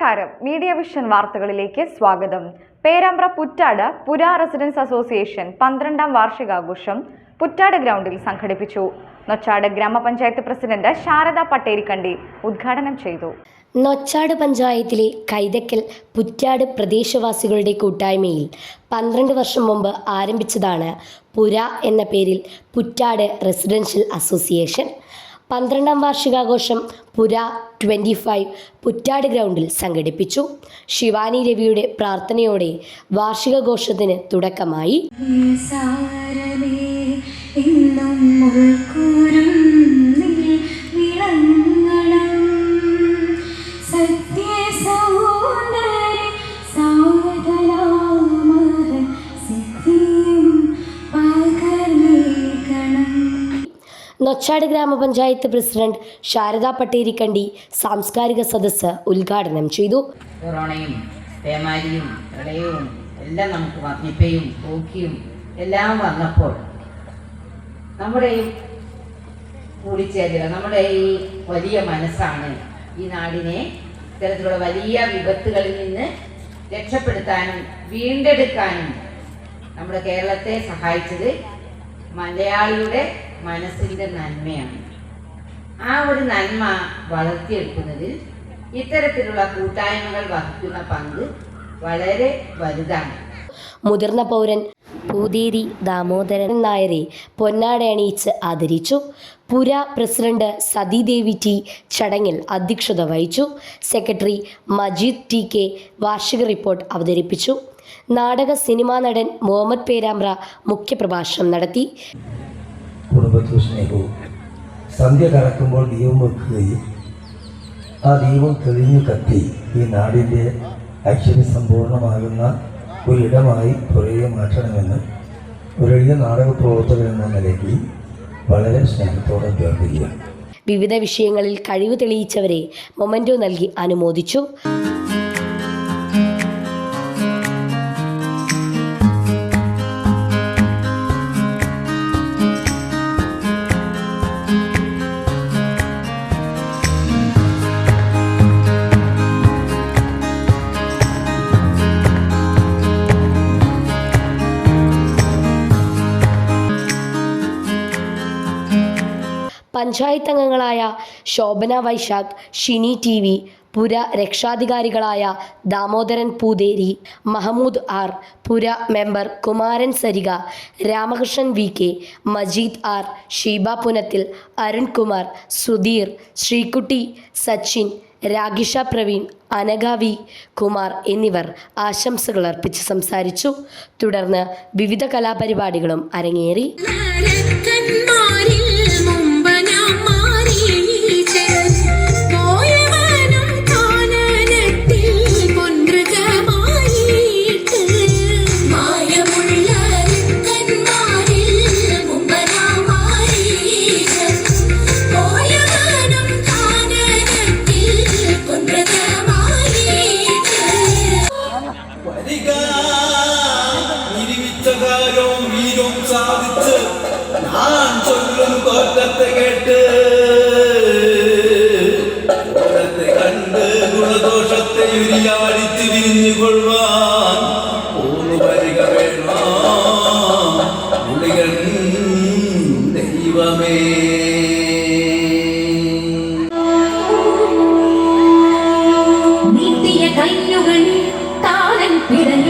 നമസ്കാരം. Media vision വാർത്തകളിലേക്ക് സ്വാഗതം. പേരാമ്പ്ര പുറ്റാട് പുര റെസിഡൻസ് അസോസിയേഷൻ പന്ത്രണ്ടാം വാർഷികാഘോഷം പുറ്റാട് ഗ്രൗണ്ടിൽ സംഘടിപ്പിച്ചു. നൊച്ചാട് ഗ്രാമപഞ്ചായത്ത് പ്രസിഡന്റ് ശാരദ പട്ടേരിക്കണ്ടി ഉദ്ഘാടനം ചെയ്തു. നൊച്ചാട് പഞ്ചായത്തിലെ കൈതക്കൽ പുറ്റാട് പ്രദേശവാസികളുടെ കൂട്ടായ്മയിൽ പന്ത്രണ്ട് വർഷം മുമ്പ് ആരംഭിച്ചതാണ് പുര എന്ന പേരിൽ പുറ്റാട് റെസിഡൻഷ്യൽ അസോസിയേഷൻ. പന്ത്രണ്ടാം വാർഷികാഘോഷം പുര ട്വന്റി ഫൈവ് പുറ്റാട് ഗ്രൗണ്ടിൽ സംഘടിപ്പിച്ചു. ശിവാനി രവിയുടെ പ്രാർത്ഥനയോടെ വാർഷികാഘോഷത്തിന് തുടക്കമായി. നൊച്ചാട് ഗ്രാമപഞ്ചായത്ത് പ്രസിഡന്റ് ശാരദ പട്ടേരിക്കണ്ടി സാംസ്കാരിക സദസ്സ് ഉദ്ഘാടനം ചെയ്തു. കൊറോണയും പേമാരിയും പ്രളയവും എല്ലാം നമുക്ക് നിപ്പയും ഓക്കിയും എല്ലാം വന്നപ്പോൾ നമ്മുടെ ഈ കൂടിച്ചേരുക നമ്മുടെ ഈ വലിയ മനസ്സാണ് ഈ നാടിനെ ഇത്തരത്തിലുള്ള വലിയ വിപത്തുകളിൽ നിന്ന് രക്ഷപ്പെടുത്താനും വീണ്ടെടുക്കാനും നമ്മുടെ കേരളത്തെ സഹായിച്ചത് മലയാളിയുടെ മനസ്സിന്റെ നന്മയാണ്. ആ ഒരു നന്മ വളർത്തിയെടുക്കുന്നതിൽ ഇത്തരത്തിലുള്ള കൂട്ടായ്മകൾ വഹിക്കുന്ന പങ്ക് വളരെ വലുതാണ്. മുതിർന്ന പൗരൻ പൂതേരി ദാമോദരൻ നായരെ പൊന്നാട അണിയിച്ച് ആദരിച്ചു. പുര പ്രസിഡന്റ് സതീദേവി ടി ചടങ്ങിൽ അധ്യക്ഷത വഹിച്ചു. സെക്രട്ടറി മജീദ് ടി കെ വാർഷിക റിപ്പോർട്ട് അവതരിപ്പിച്ചു. നാടക സിനിമാ നടൻ മുഹമ്മദ് പേരാമ്പ്ര മുഖ്യപ്രഭാഷണം നടത്തി. സ്നേഹവും. സന്ധ്യ കടക്കുമ്പോൾ ദീപം വെക്കുകയും ആ ദീപം തെളിഞ്ഞു കത്തി ഈ നാടിന്റെ ഐശ്വര്യ സമ്പൂർണമാകുന്ന ഒരിടമായി പുറകെ മാറ്റണമെന്ന് ഒരു എളിയ നാടക പ്രവർത്തകൻ എന്ന നിലയ്ക്ക് വളരെ സ്നേഹത്തോടെ അഭ്യർത്ഥിക്കുകയാണ്. വിവിധ വിഷയങ്ങളിൽ കഴിവ് തെളിയിച്ചവരെ മൊമന്റോ നൽകി അനുമോദിച്ചു. പഞ്ചായത്ത് അംഗങ്ങളായ ശോഭന വൈശാഖ് ഷിനി ടി വി പുര രക്ഷാധികാരികളായ ദാമോദരൻ പൂതേരി മഹമ്മൂദ് ആർ പുര member Kumaran Sarika Ramakrishnan V K Majeed R Sheeba Punathil Arunkumar Sudheer Sreekutty Sachin Ragisha Praveen Anagha V Kumar എന്നിവർ ആശംസകൾ അർപ്പിച്ച് സംസാരിച്ചു. തുടർന്ന് വിവിധ കലാപരിപാടികളും അരങ്ങേറി. കാലവും വീരവും സാധിച്ച് ഞാൻ ചൊല്ലും തോറ്റത്തെ കേട്ട്. ഓരത്തെ കണ്ട് ഗുണദോഷത്തെ ഉരിയാടിച്ച് വിരിഞ്ഞുകൊള്ളുവാൻ പോന്നു വരിക വേണം. ഗുളികൻ ദൈവമേ. കയ്യുകൾ താരൻ പിടയും